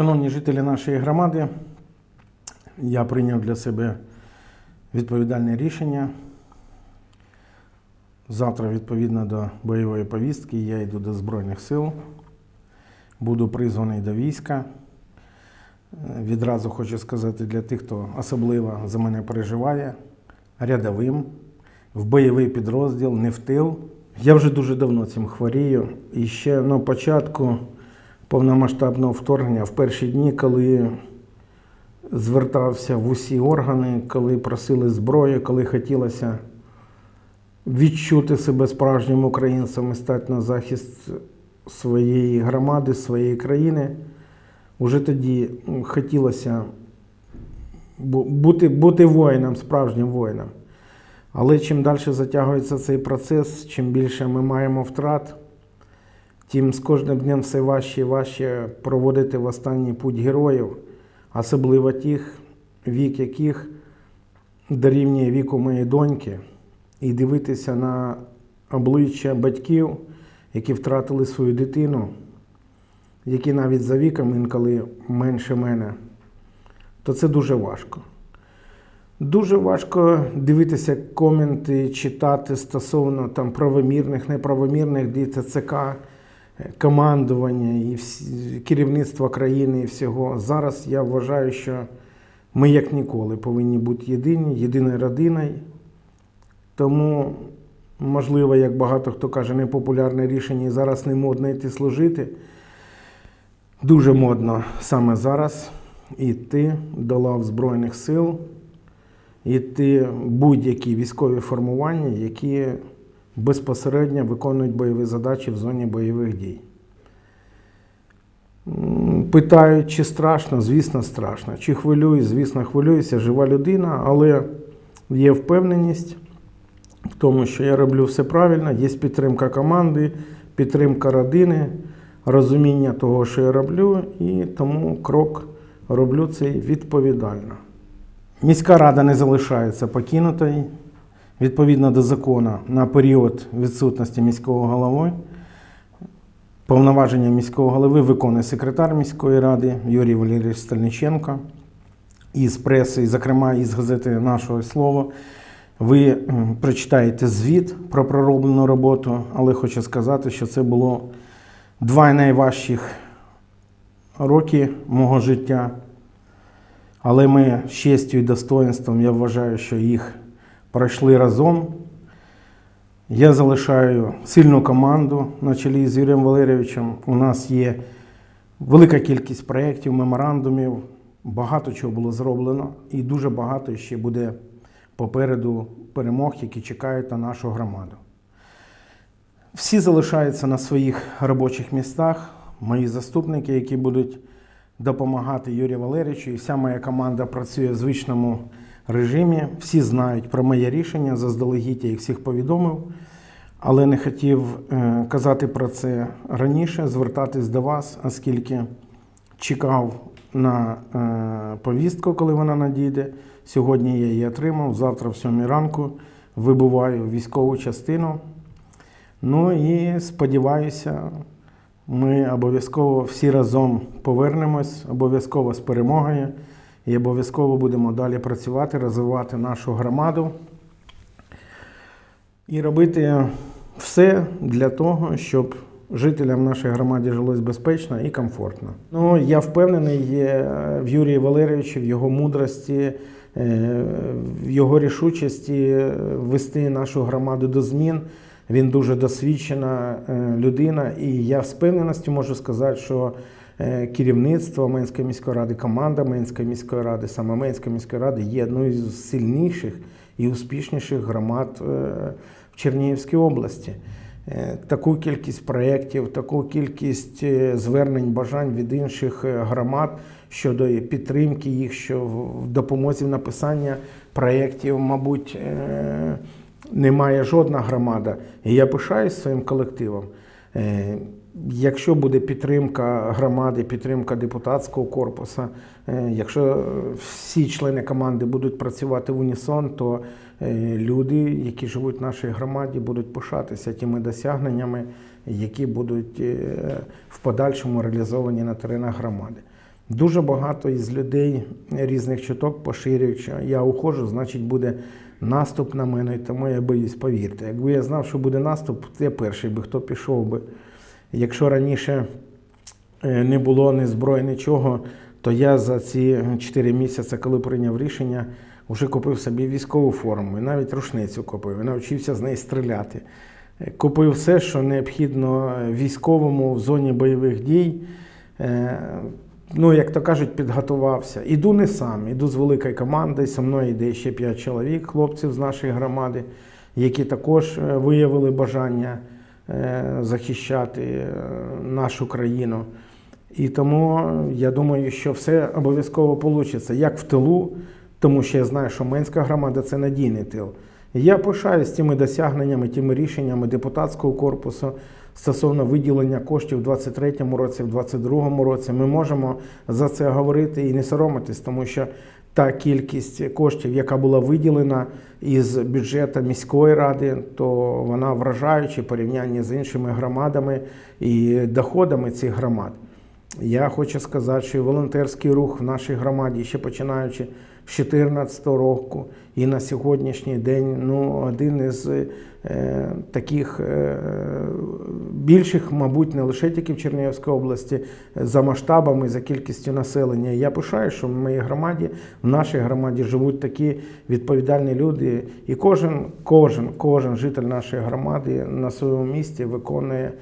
Шановні жителі нашої громади, я прийняв для себе відповідальне рішення. Завтра, відповідно до бойової повістки, я йду до Збройних сил, буду призваний до війська. Е, Відразу хочу сказати для тих, хто особливо за мене переживає, рядовим, в бойовий підрозділ, не в тил. Я вже дуже давно цим хворію. І ще на початку повномасштабного вторгнення, в перші дні, коли звертався в усі органи, коли просили зброї, коли хотілося відчути себе справжнім українцем і стати на захист своєї громади, своєї країни. Уже тоді хотілося бути, бути воїном, справжнім воїном. Але чим далі затягується цей процес, чим більше ми маємо втрат, тим з кожним днем все важче і важче проводити в останній путь героїв, особливо тих, вік яких дорівнює віку моєї доньки, і дивитися на обличчя батьків, які втратили свою дитину, які навіть за віком інколи менше мене, то це дуже важко. Дуже важко дивитися коменти, читати стосовно там правомірних, неправомірних дій ТЦК, е, командування і всі- керівництва країни і всього. Зараз я вважаю, що ми як ніколи повинні бути єдині, єдиною родиною. Тому, можливо, як багато хто каже, непопулярне рішення і зараз не модно йти служити. Дуже модно саме зараз йти до лав Збройних сил, йти будь-які військові формування, які безпосередньо виконують бойові задачі в зоні бойових дій. Питають, чи страшно, звісно, страшно. Чи хвилююсь, звісно, хвилююся, жива людина, але є впевненість в тому, що я роблю все правильно, є підтримка команди, підтримка родини, розуміння того, що я роблю, і тому крок роблю цей відповідально. Міська рада не залишається покинутою. Відповідно до закону, на період відсутності міського голови повноваження міського голови виконує секретар міської ради Юрій Валерійович Стальниченко. Із преси, і, зокрема із газети Нашого слово, ви прочитаєте звіт про пророблену роботу, але хочу сказати, що це було два найважчих роки мого життя. Але ми з честю і достоинством, я вважаю, що їх пройшли разом. Я залишаю сильну команду на чолі з Юрієм Валерійовичем. У нас є велика кількість проєктів, меморандумів, багато чого було зроблено, і дуже багато ще буде попереду перемог, які чекають на нашу громаду. Всі залишаються на своїх робочих містах. Мої заступники, які будуть допомагати Юрію Валерійовичу, і вся моя команда працює в звичному режимі. Всі знають про моє рішення, заздалегідь я їх всіх повідомив, але не хотів е, казати про це раніше, звертатись до вас, оскільки чекав на е, повістку, коли вона надійде. Сьогодні я її отримав, завтра в 7 ранку вибуваю військову частину. Ну і сподіваюся, ми обов'язково всі разом повернемось, обов'язково з перемогою і обов'язково будемо далі працювати, розвивати нашу громаду і робити все для того, щоб жителям нашої громади жилось безпечно і комфортно. Ну, я впевнений в Юрії Валерійовичі, в його мудрості, е, в його рішучості вести нашу громаду до змін. Він дуже досвідчена е, людина, і я з впевненістю можу сказати, що е, керівництво Менської міської ради, команда Менської міської ради, саме Менська міської ради є одною з сильніших і успішніших громад е, в Чернігівській області. Е, Таку кількість проєктів, таку кількість е, звернень, бажань від інших е, громад щодо підтримки їх, що в допомозі в написання проєктів, мабуть, е, немає жодна громада. І я пишаюсь своїм колективом. Е, Якщо буде підтримка громади, підтримка депутатського корпусу, е, якщо всі члени команди будуть працювати в унісон, то е, люди, які живуть в нашій громаді, будуть пишатися тими досягненнями, які будуть в подальшому реалізовані на теренах громади. Дуже багато із людей різних чуток поширюють, що я уходжу, значить буде наступ на мене, тому я боюсь, повірте. Якби я знав, що буде наступ, то я перший би хто пішов би. Якщо раніше е, не було ні зброї, нічого, то я за ці 4 місяці, коли прийняв рішення, вже купив собі військову форму, і навіть рушницю купив, і навчився з неї стріляти. Е, Купив все, що необхідно військовому в зоні бойових дій. Ну, як то кажуть, підготувався. Іду не сам, іду з великою командою. Зі мною йде ще 5 чоловік, хлопців з нашої громади, які також е, виявили бажання е, захищати е, нашу країну. І тому я думаю, що все обов'язково вийде, як в тилу, тому що я знаю, що Менська громада це надійний тил. Я пишаюсь тими досягненнями, тими рішеннями депутатського корпусу стосовно виділення коштів у 2023 році, в 2022 році. Ми можемо за це говорити і не соромитись, тому що та кількість коштів, яка була виділена із бюджету міської ради, то вона вражаюча порівняння з іншими громадами і доходами цих громад. Я хочу сказати, що волонтерський рух в нашій громаді, ще починаючи з 2014 року, і на сьогоднішній день ну, один із е, таких е, більших, мабуть, не лише тільки в Чернігівській області, за масштабами, за кількістю населення. Я пишаю, що в моїй громаді, в нашій громаді живуть такі відповідальні люди, і кожен, кожен, кожен житель нашої громади на своєму місці виконує,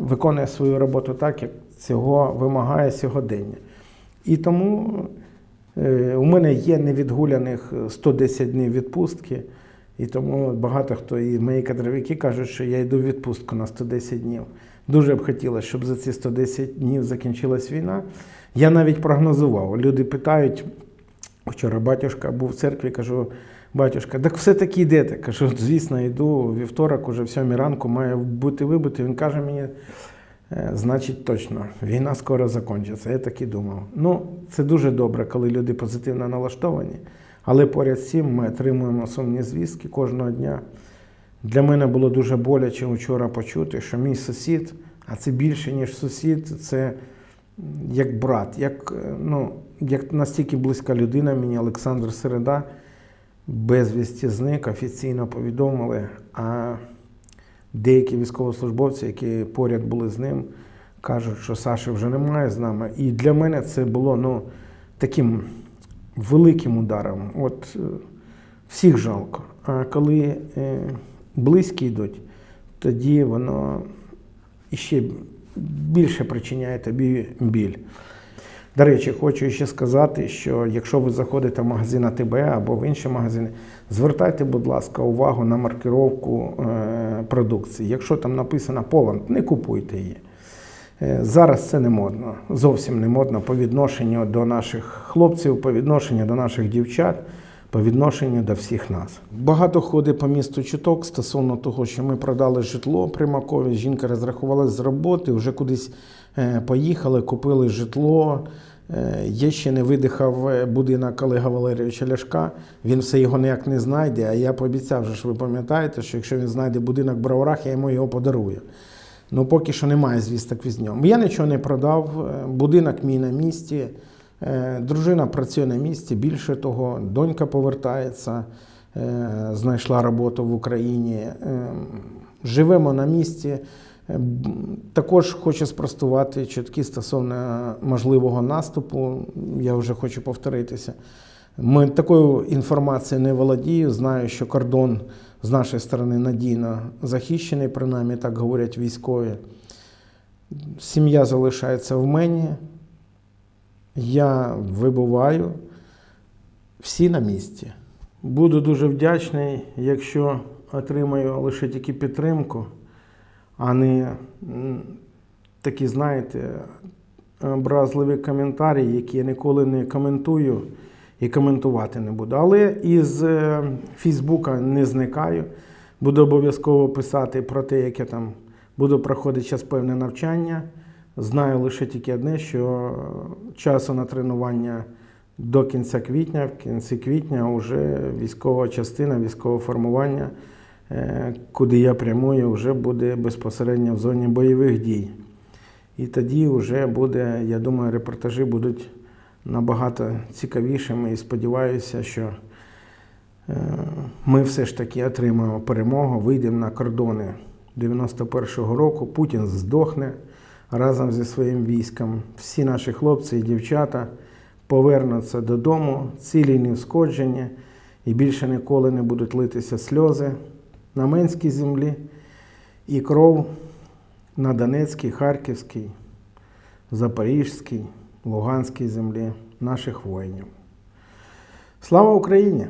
виконує свою роботу так, як цього вимагає сьогодення. І тому е, у мене є невідгуляних 110 днів відпустки, і тому багато хто і мої кадровики кажуть, що я йду в відпустку на 110 днів. Дуже б хотілося, щоб за ці 110 днів закінчилась війна. Я навіть прогнозував. Люди питають, вчора батюшка був в церкві, кажу, батюшка, так все-таки йдете. Кажу, звісно, йду вівторок, уже в сьомій ранку має бути вибити. Він каже мені. Е, Значить, точно, війна скоро закінчиться. Я так і думав. Ну, це дуже добре, коли люди позитивно налаштовані, але поряд з цим ми отримуємо сумні звістки кожного дня. Для мене було дуже боляче вчора почути, що мій сусід, а це більше, ніж сусід, це як брат, як, е, ну, як настільки близька людина мені, Олександр Середа, безвісті зник, офіційно повідомили. А деякі військовослужбовці, які поряд були з ним, кажуть, що Саші вже немає з нами. І для мене це було ну, таким великим ударом. От е, всіх жалко. А коли е, близькі йдуть, тоді воно іще більше причиняє тобі біль. До речі, хочу ще сказати, що якщо ви заходите в магазин АТБ або в інші магазини, звертайте, будь ласка, увагу на маркировку е, продукції. Якщо там написано Поланд, не купуйте її. Е, Зараз це не модно, зовсім не модно по відношенню до наших хлопців, по відношенню до наших дівчат, по відношенню до всіх нас. Багато ходить по місту чуток стосовно того, що ми продали житло Примакові. Жінка розрахувалась з роботи, вже кудись е, поїхали, купили житло. Е, Я ще не видихав е, будинок Олега Валерійовича Ляшка. Він все його ніяк не знайде. А я пообіцяв, же ж ви пам'ятаєте, що якщо він знайде будинок в Броварах, я йому його подарую. Ну, поки що немає звісток від нього. Я нічого не продав. е, Будинок мій на місці. Дружина працює на місці. Більше того, донька повертається, знайшла роботу в Україні. Е, Живемо на місці. Е, б- Також хочу спростувати чутки стосовно можливого наступу. Я вже хочу повторитися. Ми такою інформацією не володію. Знаю, що кордон з нашої сторони надійно захищений, принаймні так говорять військові. Сім'я залишається в мені. Я вибуваю. Всі на місці. Буду дуже вдячний, якщо отримаю лише тільки підтримку, а не такі, знаєте, образливі коментарі, які я ніколи не коментую і коментувати не буду. Але із е, Фейсбука не зникаю. Буду обов'язково писати про те, як я там буду проходити зараз певне навчання. Знаю лише тільки одне, що часу на тренування до кінця квітня, в кінці квітня вже військова частина, військове формування, куди я прямую, вже буде безпосередньо в зоні бойових дій. І тоді вже буде, я думаю, репортажі будуть набагато цікавішими. І сподіваюся, що е, ми все ж таки отримаємо перемогу, вийдемо на кордони 91-го року, Путін здохне разом зі своїм військом. Всі наші хлопці і дівчата повернуться додому, цілі невскоджені, і більше ніколи не будуть литися сльози на Менській землі і кров на Донецькій, Харківській, Запорізькій, Луганській землі наших воїнів. Слава Україні!